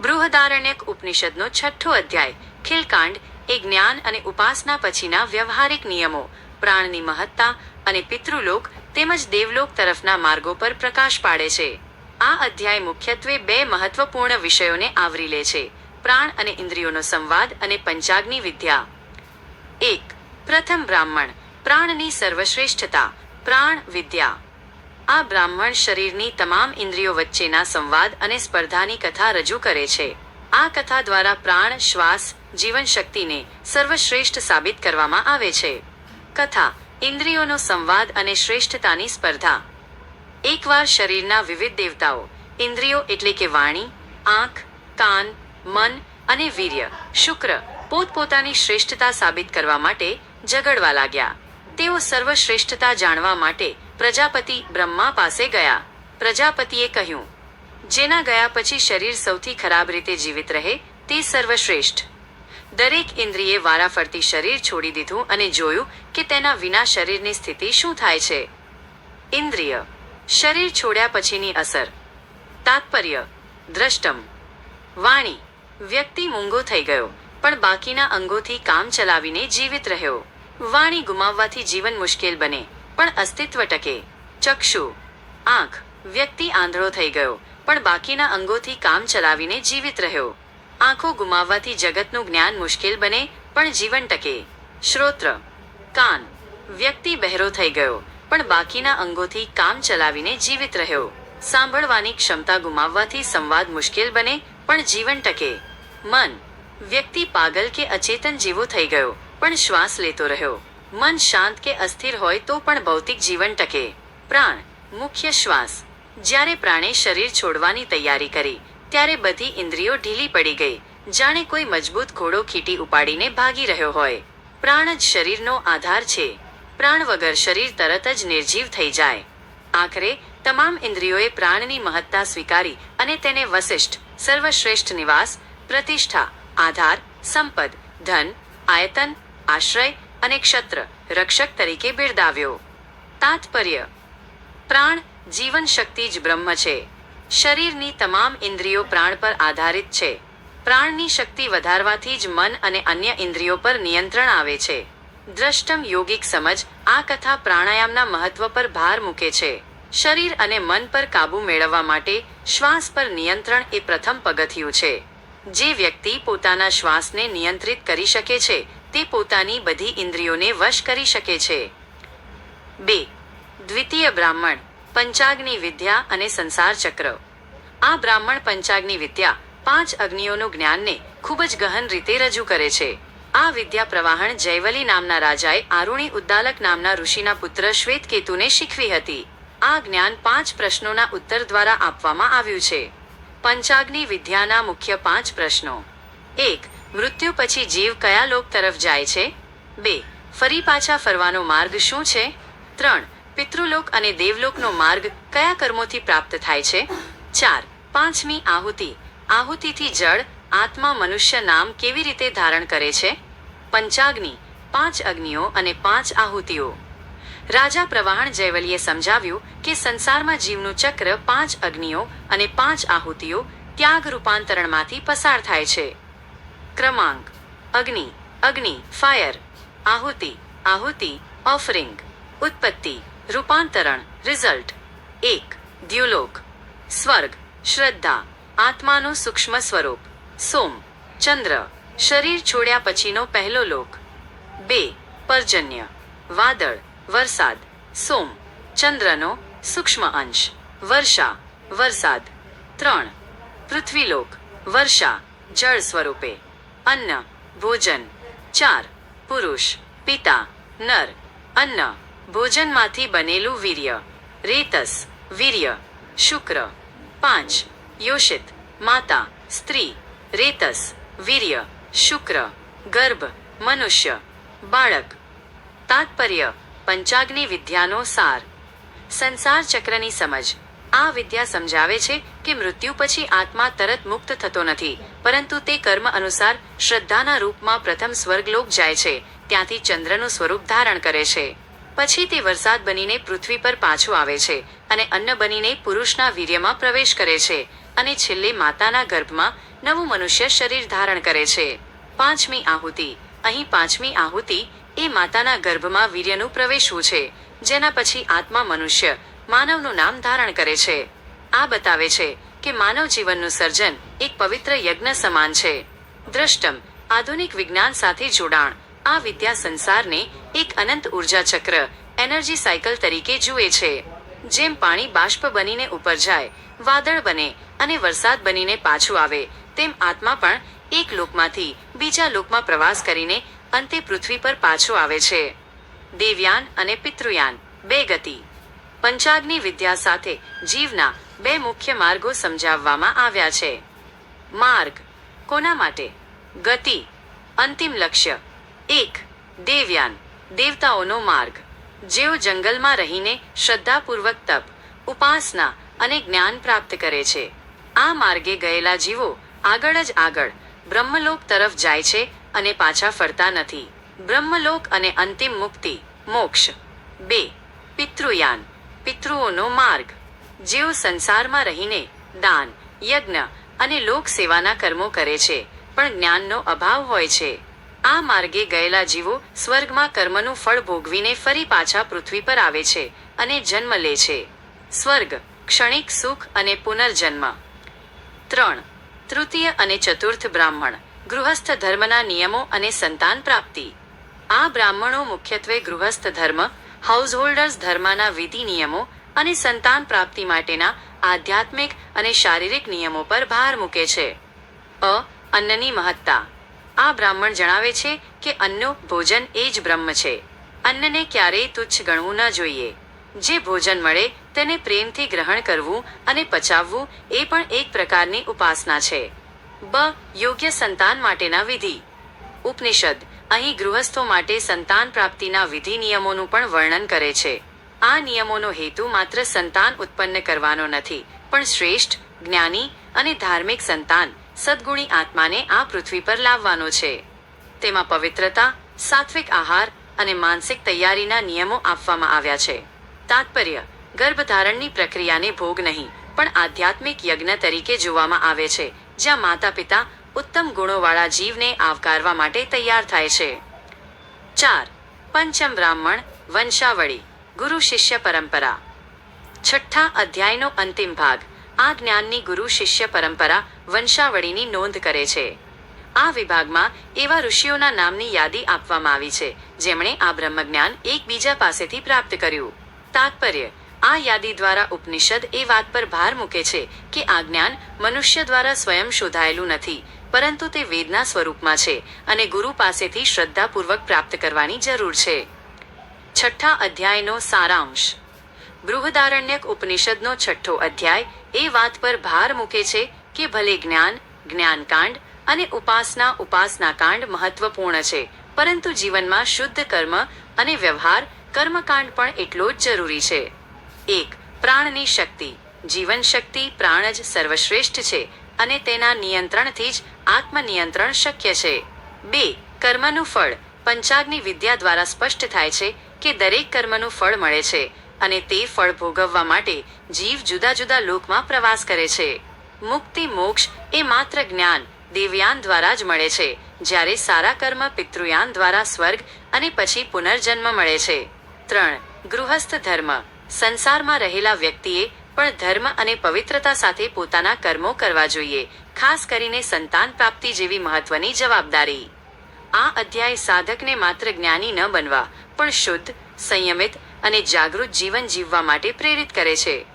બૃહદારણ્યક ઉપનિષદનો છઠ્ઠો અધ્યાય, ખીલકાંડ એ જ્ઞાન અને ઉપાસના પછીના વ્યવહારિક નિયમો, પ્રાણની મહત્તા અને પિતૃલોક તેમજ દેવલોક તરફના માર્ગો પર પ્રકાશ પાડે છે. આ અધ્યાય મુખ્યત્વે બે મહત્વપૂર્ણ વિષયોને આવરી લે છે, પ્રાણ અને ઇન્દ્રિયોનો સંવાદ અને પંચાગ્નિ વિદ્યા. એક, પ્રથમ બ્રાહ્મણ, પ્રાણની સર્વશ્રેષ્ઠતા, પ્રાણ વિદ્યા. આ બ્રાહ્મણ શરીરની તમામ ઇન્દ્રિયો વચ્ચેના સંવાદ અને સ્પર્ધાની કથા રજૂ કરે છે. આ કથા દ્વારા પ્રાણ, શ્વાસ જીવન શક્તિને સર્વશ્રેષ્ઠ સાબિત કરવામાં આવે છે. કથા, ઇન્દ્રિયોનો સંવાદ અને શ્રેષ્ઠતાની સ્પર્ધા. એકવાર શરીરના વિવિધ દેવતાઓ, ઇન્દ્રિયો એટલે કે વાણી, આંખ, કાન, મન અને વીર્ય, શુક્ર, પોતપોતાની શ્રેષ્ઠતા સાબિત કરવા માટે ઝઘડવા લાગ્યા. તેઓ સર્વશ્રેષ્ઠતા જાણવા માટે પ્રજાપતિ બ્રહ્મા પાસે ગયા. પ્રજાપતિએ કહ્યું, જેના ગયા પછી શરીર સૌથી ખરાબ રીતે જીવિત રહે તે સર્વશ્રેષ્ઠ. દરેક ઇન્દ્રિયે વારાફરતી શરીર છોડી દીધું અને જોયું કે તેના વિના શરીરની સ્થિતિ શું થાય છે. ઇન્દ્રિય, શરીર છોડ્યા પછીની અસર. તાત્પર્ય, દ્રષ્ટમ. વાણી, વ્યક્તિ મૂંગો થઈ ગયો, પણ બાકીના અંગોથી કામ ચલાવીને જીવિત રહ્યો. વાણી ગુમાવવાથી જીવન મુશ્કેલ બને. પણ અસ્તિત્વ ટકે. ચક્ષુ. આંખ. વ્યક્તિ આંધળો થઈ ગયો, પણ બાકીના અંગોથી કામ ચલાવીને જીવિત રહ્યો. આંખો ગુમાવવાથી જગતનું જ્ઞાન મુશ્કેલ બને, પણ જીવન ટકે. શ્રોત્ર. કાન. વ્યક્તિ બહેરો થઈ ગયો, પણ બાકીના અંગોથી કામ ચલાવીને જીવિત રહ્યો. સાંભળવાની ક્ષમતા ગુમાવવાથી સંવાદ મુશ્કેલ બને, પણ જીવન ટકે. મન. વ્યક્તિ પાગલ કે અચેતન જેવો થઈ ગયો, પણ શ્વાસ લેતો રહ્યો. મન શાંત કે અસ્થિર હોય તો પણ ભૌતિક જીવન ટકે. પ્રાણ, મુખ્ય શ્વાસ. જ્યારે પ્રાણે શરીર છોડવાની તૈયારી કરી, ત્યારે બધી ઇન્દ્રિયો ઢીલી પડી ગઈ. જાણે કોઈ મજબૂત ઘોડો ખીટી ઉપાડીને ભાગી રહ્યો હોય. પ્રાણ જ શરીરનો આધાર છે. પ્રાણ વગર શરીર તરત જ નિર્જીવ થઈ જાય. આખરે, તમામ ઇન્દ્રિયોએ પ્રાણની મહત્તા સ્વીકારી અને તેને વસિષ્ઠ, સર્વશ્રેષ્ઠ નિવાસ, પ્રતિષ્ઠા, આધાર, સંપદ, ધન, આયતન, આશ્રય અને ક્ષત્ર, રક્ષક તરીકે બિરદાવ્યો. તાત્પર્ય, પ્રાણ જીવન શક્તિ જ બ્રહ્મ છે. શરીરની તમામ ઇન્દ્રિયો પ્રાણ પર આધારિત છે. પ્રાણની શક્તિ વધારવાથી જ મન અને અન્ય ઇન્દ્રિયો પર નિયંત્રણ આવે છે. દ્રષ્ટમ યોગિક સમજ આ કથા પ્રાણાયામના મહત્વ પર ભાર મૂકે છે. શરીર અને મન પર કાબુ મેળવવા માટે શ્વાસ પર નિયંત્રણ એ પ્રથમ પગથિયું છે. જે વ્યક્તિ પોતાના શ્વાસને નિયંત્રિત કરી શકે છે તે પોતાની બધી ઇન્દ્રિયોને વશ કરી શકે છે. બે, દ્વિતીય બ્રાહ્મણ, પંચાગ્નિ વિદ્યા અને સંસાર ચક્ર. આ બ્રાહ્મણ પંચાગ્નિ વિદ્યા પાંચ અગ્નિઓનું જ્ઞાનને ખૂબ જ ગહન રીતે રજૂ કરે છે. આ વિદ્યા પ્રવાહણ જયવલી નામના રાજાએ આરુણી ઉદ્દાલક નામના ઋષિના પુત્ર શ્વેતકેતુને શીખવી હતી. આ જ્ઞાન પાંચ પ્રશ્નોના ઉત્તર દ્વારા આપવામાં આવ્યું છે. પંચાગ્નિ વિદ્યાના મુખ્ય પાંચ પ્રશ્નો. એક મૃત્યુ પછી જીવ કયા લોક તરફ જાય છે? બે, ફરી પાછા ફરવાનો માર્ગ શું છે? ત્રણ, પિતૃલોક અને દેવલોકનો માર્ગ કયા કર્મોથી પ્રાપ્ત થાય છે? ચાર, પાંચમી આહુતિ. આહુતિથી જળ, આત્મા, મનુષ્ય નામ કેવી રીતે ધારણ કરે છે? પંચાગ્નિ. પાંચ અગ્નિઓ અને પાંચ આહુતિઓ. રાજા પ્રવાહણ જયવલીએ સમજાવ્યું કે સંસારમાં જીવનું ચક્ર પાંચ અગ્નિઓ અને પાંચ આહુતિઓ ત્યાગ રૂપાંતરણમાંથી પસાર થાય છે. ક્રમાંક અગ્નિ અગ્નિ ફાયર આહુતિ આહુતિ ઓફરિંગ ઉત્પત્તિ રૂપાંતરણ રિઝલ્ટ એક દ્યુલોક સ્વર્ગ શ્રદ્ધા આત્માનું સૂક્ષ્મ સ્વરૂપ સોમ ચંદ્ર શરીર છોડ્યા પછીનો પહેલો લોક બે પર્જન્ય વાદળ વરસાદ સોમ ચંદ્રનો સૂક્ષ્મ અંશ વર્ષા વરસાદ ત્રણ પૃથ્વીલોક વર્ષા જળ સ્વરૂપે અન્ન, ભોજન. ચાર, પુરુષ. પિતા, નર. અન્ન, ભોજનમાંથી બનેલું વીર્ય. રેતસ, વીર્ય. શુક્ર. પાંચ યોષિત માતા, સ્ત્રી. રેતસ, વીર્ય. શુક્ર. ગર્ભ, મનુષ્ય. બાળક. તાત્પર્ય, પંચાગ્નિ વિદ્યાનો સાર. સંસાર ચક્રની સમજ. આ વિદ્યા સમજાવે છે કે મૃત્યુ પછી આત્મા તરત મુક્ત થતો નથી. પરંતુ તે કર્મ અનુસાર શ્રદ્ધાના રૂપમાં પ્રથમ સ્વર્ગલોક જાય છે. ત્યાંથી ચંદ્રનું સ્વરૂપ ધારણ કરે છે. પછી તે વરસાદ બનીને પૃથ્વી પર પાછું આવે છે અને અન્ન બનીને પુરુષના વીર્યમાં પ્રવેશ કરે છે અને છેલ્લે માતાના ગર્ભમાં નવું મનુષ્ય શરીર ધારણ કરે છે. પાંચમી આહુતિ. અહીં પાંચમી આહુતિ એ માતાના ગર્ભમાં વીર્યનું પ્રવેશવું છે, જેના પછી આત્મા મનુષ્ય માનવનું નામ ધારણ કરે છે. આ બતાવે છે કે માનવ જીવનનું સર્જન એક પવિત્ર યજ્ઞ સમાન છે. દ્રષ્ટમ, આધુનિક વિજ્ઞાન સાથે જોડાણ. આ વિદ્યા સંસારને એક અનંત ઊર્જા ચક્ર, એનર્જી સાયકલ તરીકે જુએ છે. જેમ પાણી બાષ્પ બનીને ઉપર જાય, વાદળ બને અને વરસાદ બનીને પાછું આવે, તેમ આત્મા પણ એક લોકમાંથી બીજા લોકમાં પ્રવાસ કરીને અંતે પૃથ્વી પર પાછો આવે છે. દેવયાન અને પિતૃયાન, બે ગતિ. પંચાગ્નિ વિદ્યા સાથે જીવના બે મુખ્ય માર્ગો સમજાવવામાં આવ્યા છે. માર્ગ, કોના માટે? ગતિ, અંતિમ લક્ષ્ય. એક, દેવયાન, દેવતાઓનો માર્ગ. જેઓ જંગલમાં રહીને શ્રદ્ધાપૂર્વક તપ, ઉપાસના અને જ્ઞાન પ્રાપ્ત કરે છે. આ માર્ગે ગયેલા જીવો આગળ જ આગળ બ્રહ્મલોક તરફ જાય છે અને પાછા ફરતા નથી. બ્રહ્મલોક અને અંતિમ મુક્તિ, મોક્ષ. બે, પિતૃયાન, પિતૃઓનો માર્ગ. જેઓ સંસારમાં રહીને દાન, યજ્ઞ અને લોક સેવાના કર્મો કરે છે, પણ જ્ઞાનનો અભાવ હોય છે. આ માર્ગે ગયેલા જીવો સ્વર્ગમાં કર્મનું ફળ ભોગવીને ફરી પાછા પૃથ્વી પર આવે છે અને જન્મ લે છે. સ્વર્ગ, ક્ષણિક સુખ અને પુનર્જન્મ. ત્રણ, તૃતીય અને ચતુર્થ બ્રાહ્મણ, ગૃહસ્થ ધર્મના નિયમો અને સંતાન પ્રાપ્તિ. આ બ્રાહ્મણો મુખ્યત્વે ગૃહસ્થ ધર્મ હાઉસહોલ્ડર્સ ધર્મના વિધિ નિયમો અને સંતાન પ્રાપ્તિ માટેના આધ્યાત્મિક અને શારીરિક નિયમો પર ભાર મૂકે છે. અ. અન્નની મહત્તા. આ બ્રાહ્મણ જણાવે છે કે અન્નો ભોજન એ જ બ્રહ્મ છે. અન્નને ક્યારેય તુચ્છ ગણવું ન જોઈએ. જે ભોજન મળે તેને પ્રેમથી ગ્રહણ કરવું અને પચાવવું એ પણ એક પ્રકારની ઉપાસના છે. બ. યોગ્ય સંતાન માટેના વિધિ. ઉપનિષદ અહીં ગૃહસ્થો માટે સંતાન પ્રાપ્તિના વિધિ નિયમોનું પણ વર્ણન કરે છે. આ નિયમોનો હેતુ માત્ર સંતાન ઉત્પન્ન કરવાનો નથી, પણ શ્રેષ્ઠ, જ્ઞાની અને ધાર્મિક સંતાન સદગુણી આત્માને આ પૃથ્વી પર લાવવાનો છે. તેમાં પવિત્રતા, સાત્વિક આહાર અને માનસિક તૈયારીના નિયમો આપવામાં આવ્યા છે. તાત્પર્ય, ગર્ભધારણની પ્રક્રિયાને ભોગ નહીં, પણ આધ્યાત્મિક યજ્ઞ તરીકે જોવામાં આવે છે, જ્યાં માતા પિતા ઉત્તમ ગુણોવાળા જીવને આવકારવા માટે તૈયાર થાય છે. ચાર, પંચમ બ્રાહ્મણ વંશાવળી. ગુરુ શિષ્ય પરંપરા. છઠ્ઠા અધ્યાયનો અંતિમ ભાગ. આ જ્ઞાનની ગુરુ શિષ્ય પરંપરા વંશાવળીની નોંધ કરે છે. આ વિભાગમાં એવા ઋષિઓના નામની યાદી આપવામાં આવી છે, જેમણે આ બ્રહ્મજ્ઞાન એકબીજા પાસેથી પ્રાપ્ત કર્યું. તાત્પર્ય, આ યાદી દ્વારા ઉપનિષદ એ વાત પર ભાર મૂકે છે કે આ જ્ઞાન મનુષ્ય દ્વારા સ્વયં શોધાયેલું નથી, પરંતુ તે વેદના સ્વરૂપમાં છે અને ગુરુ પાસેથી શ્રદ્ધાપૂર્વક પ્રાપ્ત કરવાની જરૂર છે. છઠ્ઠા અધ્યાયનો સારાંશ. બૃહદારણ્યક ઉપનિષદનો છઠ્ઠો અધ્યાય એ વાત પર ભાર મૂકે છે કે ભલે જ્ઞાન, જ્ઞાનકાંડ અને ઉપાસના, ઉપાસનાકાંડ મહત્વપૂર્ણ છે, પરંતુ જીવનમાં શુદ્ધ કર્મ અને વ્યવહાર કર્મકાંડ પણ એટલો જ જરૂરી છે. એક, પ્રાણની શક્તિ. જીવન શક્તિ પ્રાણ જ સર્વશ્રેષ્ઠ છે અને તેના નિયંત્રણથી જ આત્મનિયંત્રણ શક્ય છે. બે, કર્મનું ફળ. પંચાગની વિદ્યા દ્વારા સ્પષ્ટ થાય છે કે દરેક કર્મનું ફળ મળે છે અને તે ફળ ભોગવવા માટે જીવ જુદા જુદા લોકમાં પ્રવાસ કરે છે. મુક્તિ મોક્ષ એ માત્ર જ્ઞાન દેવયાન દ્વારા જ મળે છે, જ્યારે સારા કર્મ પિતૃયાન દ્વારા સ્વર્ગ અને પછી પુનર્જન્મ મળે છે. ત્રણ, ગૃહસ્થ ધર્મ. સંસારમાં રહેલા વ્યક્તિએ પણ ધર્મ અને પવિત્રતા સાથે પોતાના કર્મો કરવા જોઈએ, ખાસ કરીને સંતાન પ્રાપ્તિ જેવી મહત્વની જવાબદારી. આ અધ્યાય સાધકને માત્ર જ્ઞાની ન બનવા, પણ શુદ્ધ, સંયમિત અને જાગૃત જીવન જીવવા માટે પ્રેરિત કરે છે.